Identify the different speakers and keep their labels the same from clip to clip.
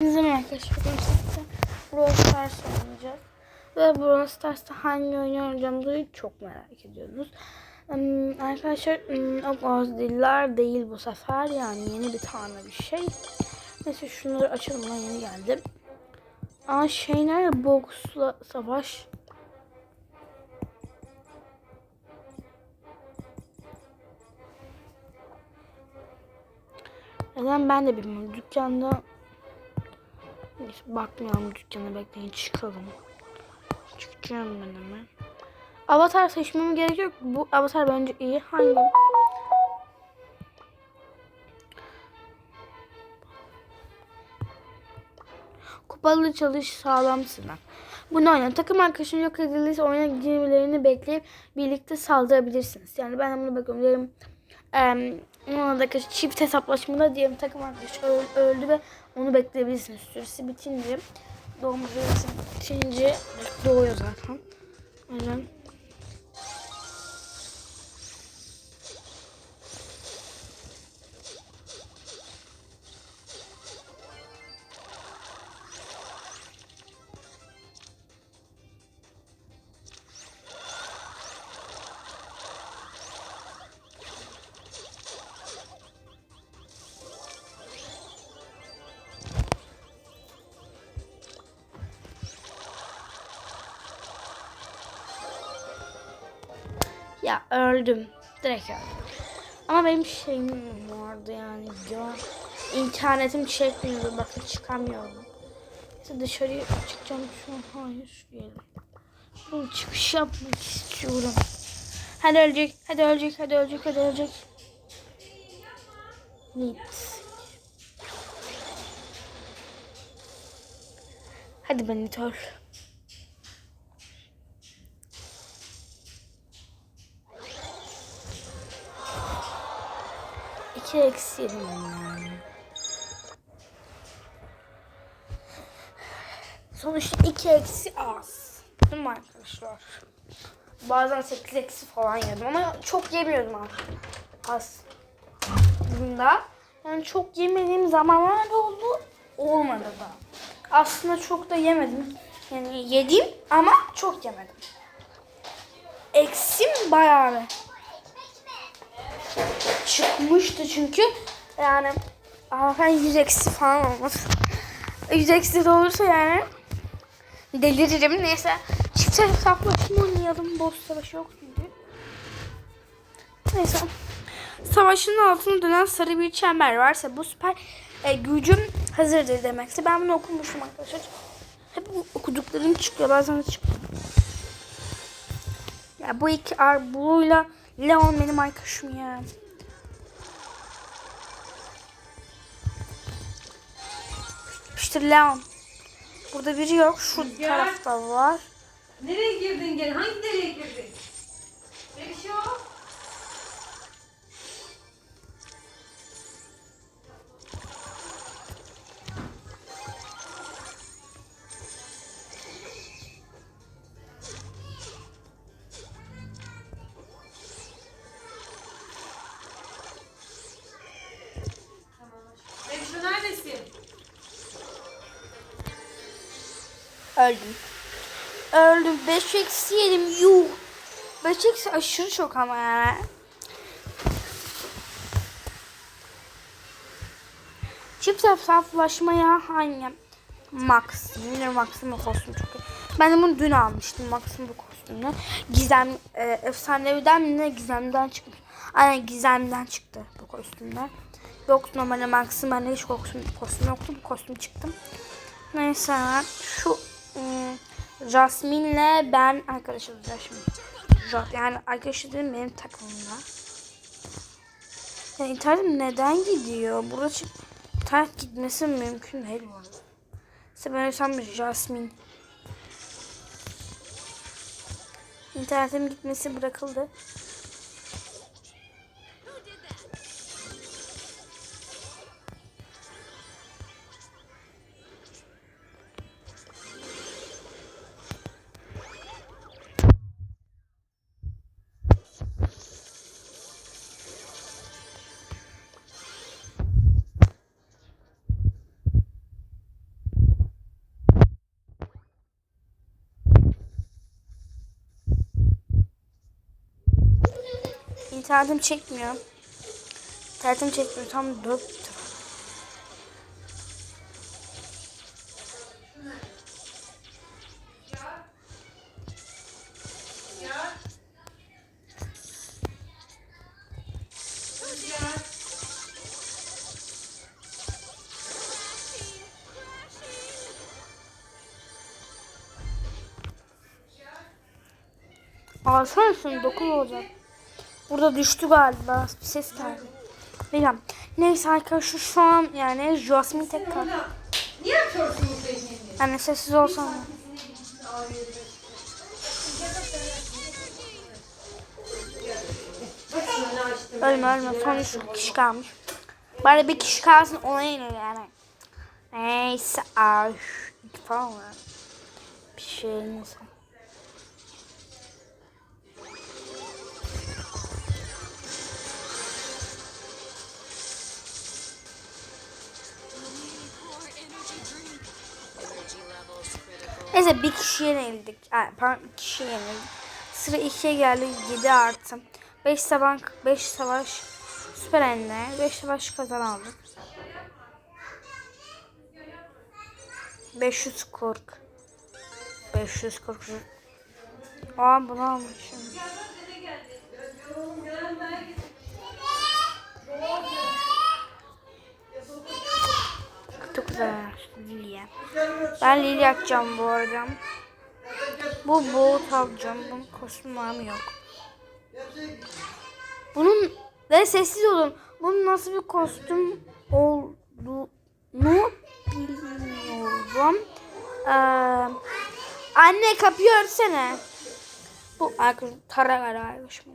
Speaker 1: Bizim arkadaşlar size Brawl Stars oynayacağız. Ve Brawl Stars'ta hangi oyunu oynayacağımızı çok merak ediyorsunuz. Hmm, arkadaşlar hmm, o Godzilla değil bu sefer yani yeni bir tane bir şey. Neyse şunları açalım ben yeni geldim. Aa şey nerede? Box'la savaş. Neden ben de bilmiyorum. Dükkanda Neyse bakmayalım dükkana bekleyin çıkalım. Çıkacağım ben hemen. Avatar seçmem gerekiyor. Bu avatar bence iyi. Hangi? Kupalı çalış sağlam sınav. Bunu oynayın. Takım arkadaşın yok edildiyse oyuna girmelerini bekleyip birlikte saldırabilirsiniz. Yani ben bunu bakıyorum. Diyelim eee onlardaki çift hesaplaşmada diyelim takım arkadaşı öl- öldü ve onu bekleyebilirsiniz. Süresi bitince doğum süresi bitince doğuyor zaten. O yüzden Ya öldüm. Direkt öldüm. Ama benim şeyim vardı yani. Ya, internetim çekmiyordu. Bakın çıkamıyorum. İşte dışarıya çıkacağım şu an. Hayır. Gelin. Şuradan çıkış yapmak istiyorum. Hadi ölecek. Hadi ölecek. Hadi ölecek. Hadi ölecek. Nit. Hadi ben Nit. İki eksi yedim yani. Sonuçta iki eksi az. Değil mi arkadaşlar? Bazen sekiz eksi falan yedim ama çok yemiyordum artık. Aslında. Yani çok yemediğim zamanlar oldu. Olmadı da. Aslında çok da yemedim. Yani yedim ama çok yemedim. Eksim bayağı çıkmıştı çünkü yani ben 100 eksi falan olmaz. 100 eksi de olursa yani deliririm. Neyse çift hesaplaşma oynayalım. Boss savaşı yok çünkü. Neyse. Savaşın altına dönen sarı bir çember varsa bu süper e, gücüm hazırdır demekse. Ben bunu okumuşum arkadaşlar. Hep okuduklarım çıkıyor. Bazen çıkmıyor. Ya bu iki Arbu'yla Leon benim arkadaşım ya. İşte Leon. Burada biri yok. Şu
Speaker 2: Ya.
Speaker 1: tarafta var.
Speaker 2: Nereye girdin gene? Hangi deliğe girdin? Ne
Speaker 1: Öldüm. Öldüm. 5 eksi yedim. Yuh. 5 eksi aşırı çok ama yani. Çift saflaşmaya hangi? Max. Yine Max'ın bu kostümü çok iyi. Ben bunu dün almıştım Max'ın bu kostümünü. Gizem, e, efsaneviden mi ne gizemden çıkmış. Aynen gizemden çıktı bu kostümler. Yok normalde Max'ın bende hiç kostüm, kostüm yoktu. Bu kostüm çıktım. Neyse şu Jasmine'le ben arkadaşız Jasmine. Ja- Yani arkadaşlarım benim takımımda. Yani internetim neden gidiyor? Burada çık internet gitmesi mümkün değil bu arada. İşte ben ölsem Jasmine. İnternetim gitmesi bırakıldı. İnternetim çekmiyor. İnternetim çekmiyor. Tam 4 lira. Alsana şunu 9 olacak. Burada düştü galiba. Bir ses geldi. Bilmem. Neyse arkadaşlar şu an yani Jasmine tek kaldı.
Speaker 2: Niye açıyorsunuz beni?
Speaker 1: Yani sessiz olsam. Ölme ölme. Son 3 kişi kalmış. Bari bir kişi kalsın ona yenir yani. Neyse. Ay. falan var. Bir şey neyse. Neyse bir kişiye yenildik. Ay, pardon bir kişiye yenildik. Sıra 2'ye geldi 7 artı. 5 savaş, 5 savaş süper ender. 5 savaş kazan aldık. 540. 540. Aa bunu almışım. Güzel Lili'ye. Ben Lili yapacağım bu arada. Bu boğut alacağım. Bunun kostüm var mı yok. Bunun ve sessiz olun. Bunun nasıl bir kostüm olduğunu bilmiyorum. Ee, anne kapıyı örtsene. Bu arkadaş tara var arkadaşım.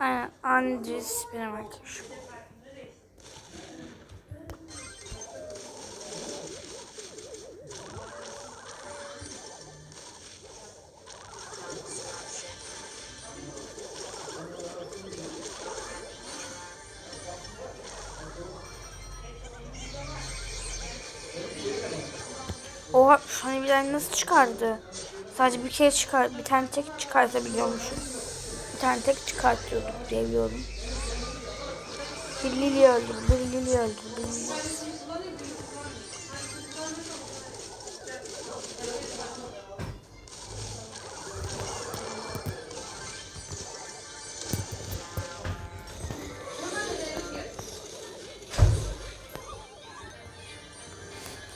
Speaker 1: Aynen Andres benim arkadaşım. Oha şu an nasıl çıkardı? Sadece bir kere çıkar, bir tane tek çıkartabiliyormuşum. Bir tane tek çıkartıyorduk diye biliyorum. Bir Lili öldü, bir Lili öldü, bir Lili.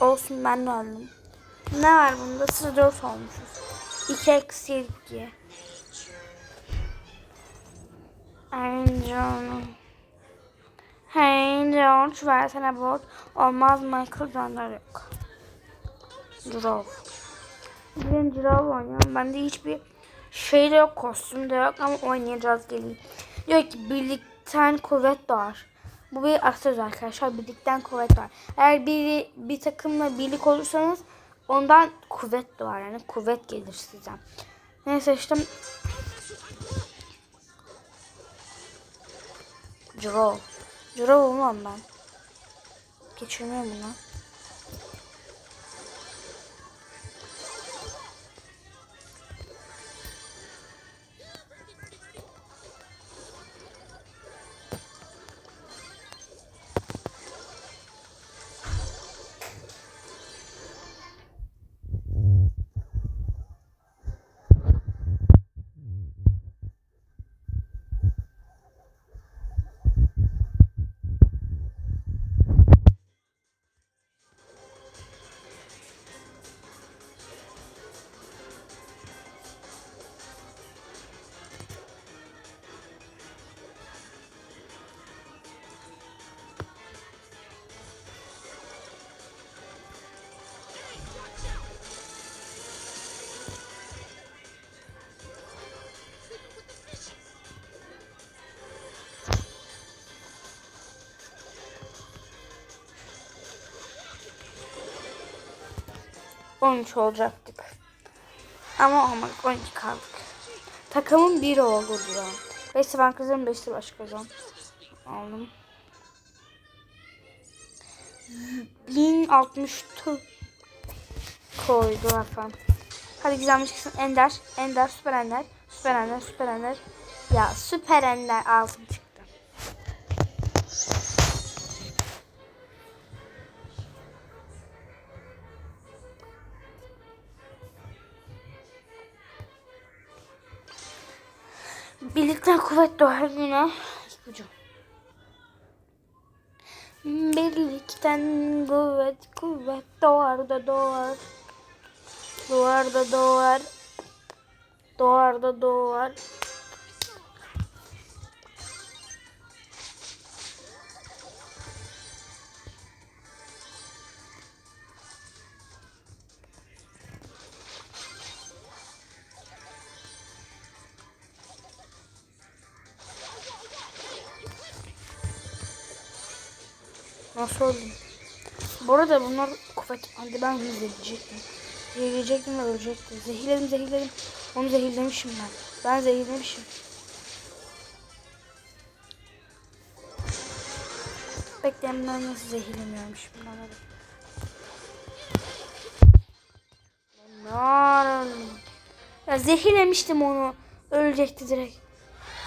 Speaker 1: Olsun ben de öldüm. Ne var bunda? Sıra 4 olmuşuz. 2 eksi 2. Angel. Hey George versene bot. Olmaz Michael Jordan yok. Drove. Bugün Drove oynuyorum. Bende hiçbir şey de yok. Kostüm de yok ama oynayacağız gelin. Diyor ki birlikten kuvvet doğar. Bu bir atasöz arkadaşlar. Birlikten kuvvet var. Eğer biri bir takımla birlik olursanız ondan kuvvet doğar. Yani kuvvet gelir size. Neyse işte Drove. Drove olmam ben. Geçirmiyorum bunu. On üç olacaktık. Ama olmadık 12 kaldık. Takımın biri oldu diyor. 5 ben kazanım 5 baş kazan. Aldım. 1064 koydu efendim. Hadi güzelmiş çıksın. Ender. Ender. Süper Ender. Süper Ender, Süper Ender. Ya Süper Ender altın çıktı. Kuvvet doğar güne. İpucu. Birlikten kuvvet, kuvvet doğar da doğar. Doğar da doğar. Doğar da doğar. Nasıl oldu? Bu arada bunlar kuvvet. Hadi ben zehirleyecektim. Zehirleyecektim ve ölecekti. Zehirledim zehirledim. Onu zehirlemişim ben. Ben zehirlemişim. Bekleyin ben nasıl zehirlemiyorum şimdi da. Nar. Ya zehirlemiştim onu. Ölecekti direkt.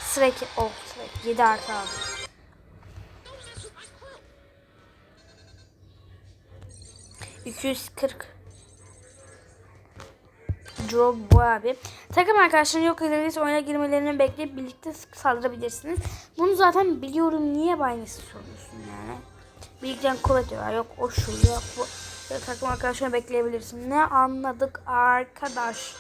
Speaker 1: Sıra iki. Oh sıra iki. 7 artı aldım. İki yüz kırk. Joe bu abi. Takım arkadaşların yok edilirse oyuna girmelerini bekleyip birlikte saldırabilirsiniz. Bunu zaten biliyorum. Niye baynesi soruyorsun yani? Birlikten kuvvet var. Yok o şu yok bu. Takım arkadaşlarını bekleyebilirsin. Ne anladık arkadaş?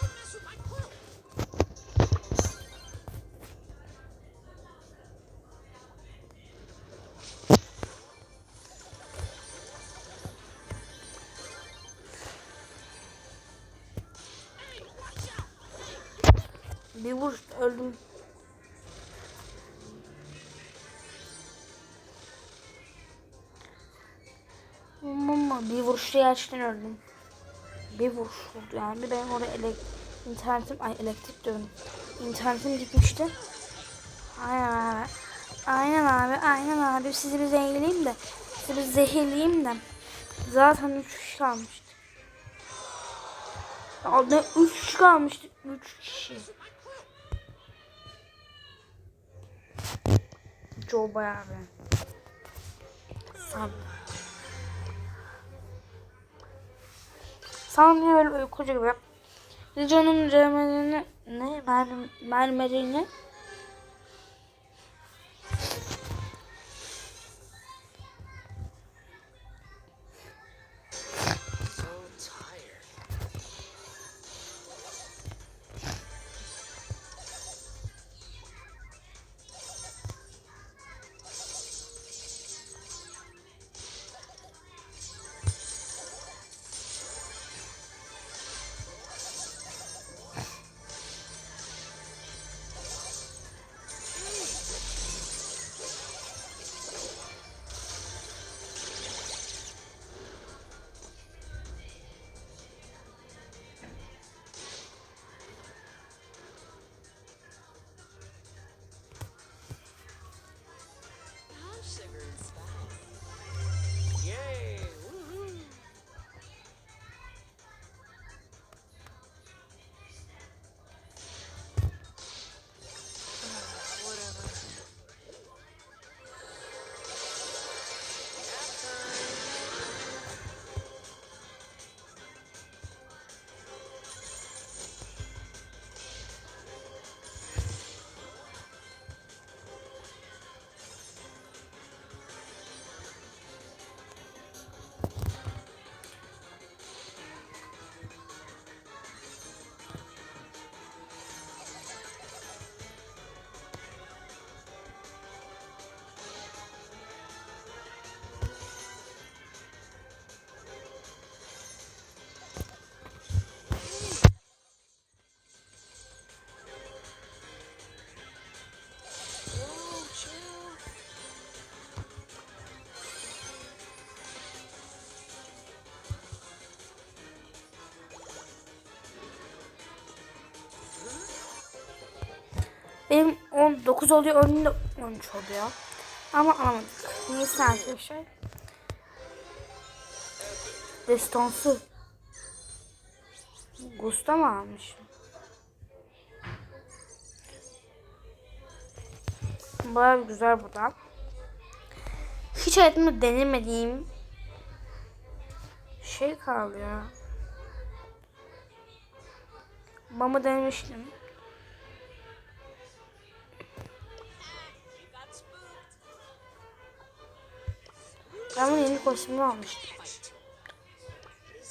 Speaker 1: Bir vuruşta gerçekten öldüm. Bir vuruş oldu yani. Benim orada elek internetim, ay elektrik diyorum. İnternetim gitmişti. Aynen abi. Aynen abi, aynen abi. Sizi bir zehirleyeyim de. Sizi bir zehirleyeyim de. Zaten 3 kişi kalmıştı. Ya ne 3 kişi kalmıştı. 3 kişi. Joe bayağı bir. Sab. Sana diye böyle uykucu gibi. Rico'nun mermerini ne? Merm, mermerini 19 oluyor, önünde 13 oluyor. Ama alamadık. Neyse arkadaşlar. Destansı. Gusta mı almış? Baya güzel bu da. Hiç hayatımda denemediğim şey kaldı ya. Mama denemiştim. Ben bunu yeni kostümü almıştım.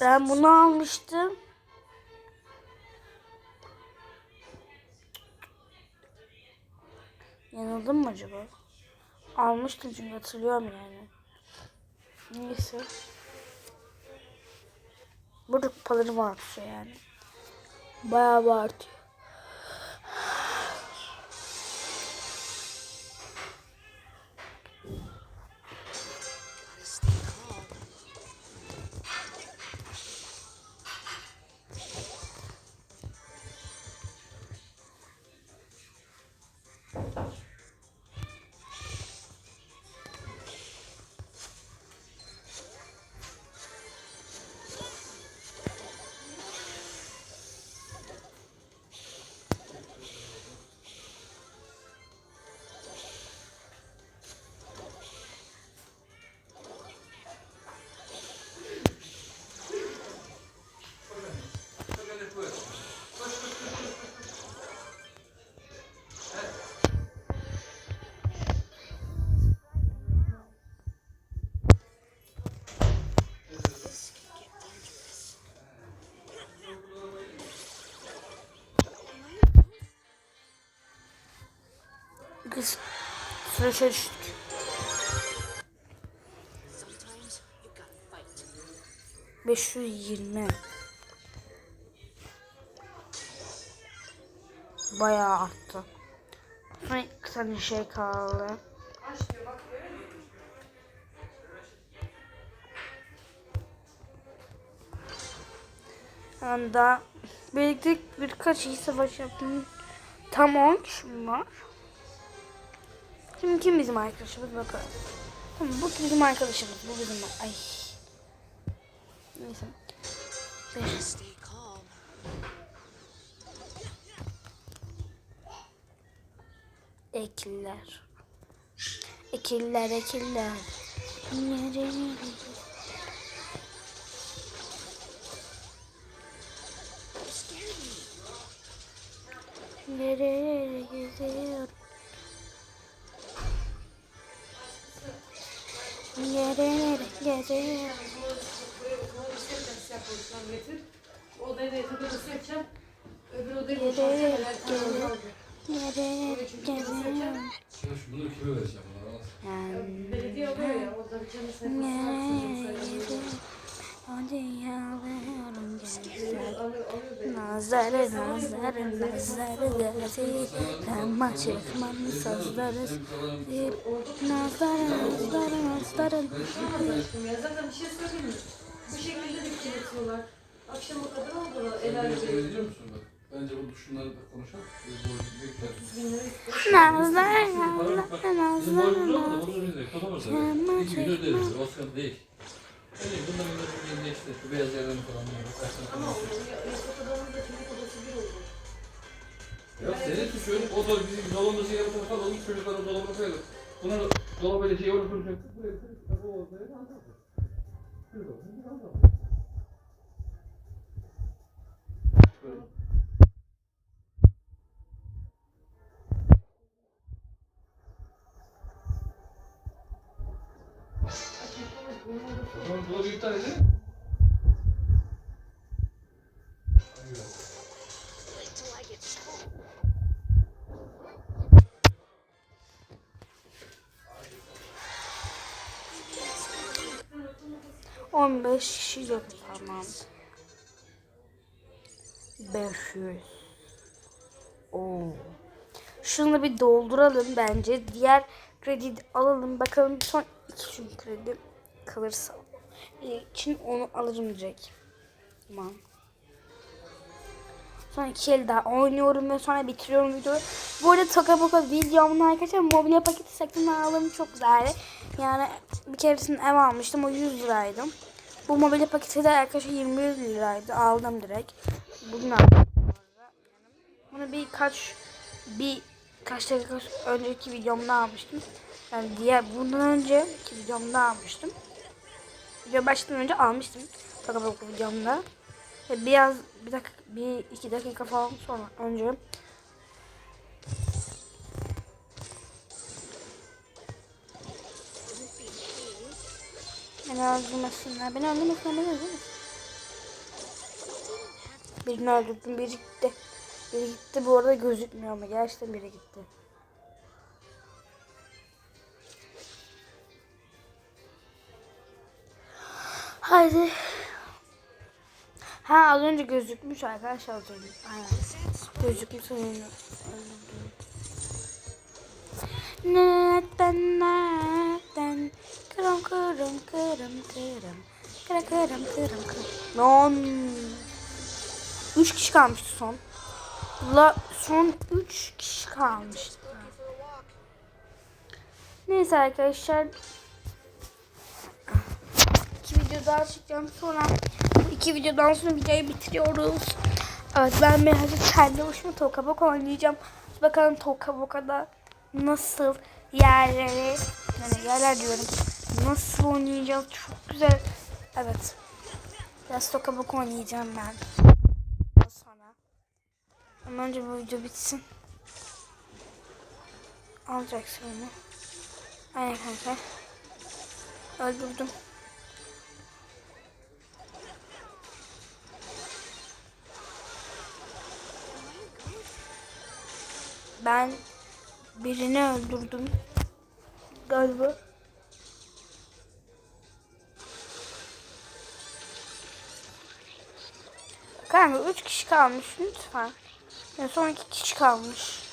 Speaker 1: Ben bunu almıştım. Yanıldım mı acaba? Almıştım çünkü hatırlıyorum yani. Neyse. Burada kupaları var yani. Bayağı bir artıyor. Süreçe düştük.
Speaker 3: Gotta fight.
Speaker 1: 520. Bayağı arttı. İki tane şey kaldı. Yani daha birlikte birkaç iyi savaş yaptım. Tam 10 kişi var. Şimdi kim bizim arkadaşımız bakalım. Tamam bu bizim arkadaşımız. Bu bizim ay. Neyse. Beş. Ekiller. Ekiller, ekiller. Nereye? Nereye gidiyor? Nereye gidiyor?
Speaker 2: Odaya da yatak odası yapacağım. Öbür
Speaker 1: Nereye
Speaker 2: boşaltacağım.
Speaker 1: gidiyor?
Speaker 4: Şimdi bunu kime vereceğim?
Speaker 2: Belediye alıyor ya. Orada bir canı
Speaker 1: Hadi.
Speaker 2: Alıyor, alıyor beni.
Speaker 1: Nazları nazları nazları dersi Ama çıkmam sazları nazları nazları
Speaker 2: Aşkım ya zaten bir şey söyleyeyim mi? Bu şekilde de kirletiyorlar. Akşama kadar oldu el
Speaker 4: bak? Bence bu şunları da konuşalım. Biz de tutamaz tabii.
Speaker 1: Ama çekmem.
Speaker 4: Öyle yerine işte şu beyaz yerlerini falan tane
Speaker 2: Ama
Speaker 4: falan.
Speaker 2: o ya- yatak odamızda çocuk odası bir oldu.
Speaker 4: Ya senin suçun o da bizim dolabımızı yarı tarafa alalım, çocukları dolabına koyalım. Bunları dolabıyla şey oraya koyacaktık, buraya koyacaktık, o ortaya da alacaktık. Şurada bir alacaktık. Böyle. Tamam, dolabı iptal edin.
Speaker 3: Get strong.
Speaker 1: 15 kişi yok tamam 500 Oo. Şunu bir dolduralım bence. Diğer kredi alalım. Bakalım son iki çünkü kredi kalırsa. için onu alırım direkt. Tamam. Sonra iki el daha oynuyorum ve sonra bitiriyorum videoyu. Bu arada Toka Boka videomun arkadaşlar mobilya paketi sakın aldım çok güzeldi. Yani bir keresinde ev almıştım o 100 liraydı. Bu mobilya paketi de arkadaşlar 21 liraydı. Aldım direkt. Bugün aldım. Bunu birkaç bir kaç dakika önceki videomda almıştım. Yani diğer bundan önceki videomda almıştım. Video başlamadan önce almıştım. Tokaboku videomda. Ve biraz bir dakika bir iki dakika falan sonra önce Beni öldürmesinler. Beni öldürmesinler. Beni öldürmesinler. Birini öldürdüm. Biri gitti. Biri gitti. Bu arada gözükmüyor ama gerçekten biri gitti. Haydi. Ha az önce gözükmüş arkadaşlar az önce. Aynen. Gözükmüş sanırım. Nereden nereden kırım kırım kırım kırım. Kırım kırım kırım kırım. Non Üç kişi kalmıştı son. La son üç kişi kalmıştı. Neyse arkadaşlar. İki video daha çekeceğim. Sonra iki videodan sonra videoyu bitiriyoruz. Evet ben birazcık kendi başıma Tokabok oynayacağım. Bakalım Tokabok'da nasıl yerleri yani yerler diyorum nasıl oynayacağız çok güzel. Evet. Biraz Tokabok oynayacağım ben. Sonra. Ama önce bu video bitsin. Alacaksın onu. Aynen kanka. Öldürdüm. Ben birini öldürdüm. Galiba. Kanka 3 kişi kalmış lütfen. Yani son 2 kişi kalmış.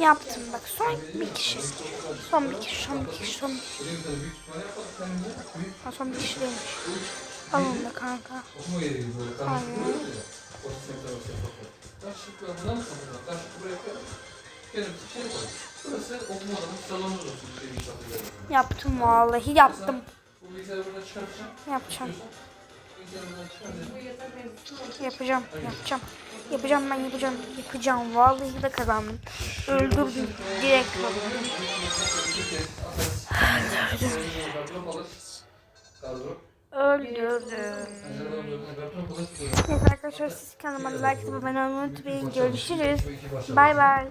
Speaker 1: Yaptım bak son bir kişi. Son bir kişi, son bir kişi, son bir kişi. Ha, son bir kişi değilmiş. Tamam da kanka.
Speaker 4: Okuma Burası salonu
Speaker 1: Yaptım vallahi yaptım. Yapacağım. Yapacağım, yapacağım. Yapacağım ben yapacağım. Yapacağım. Vallahi de kazandım. Öldürdüm. Direkt kazandım. Öldürdüm. Öldürdüm. Evet arkadaşlar siz kanalıma like atıp abone olmayı unutmayın. Görüşürüz. Bay bay.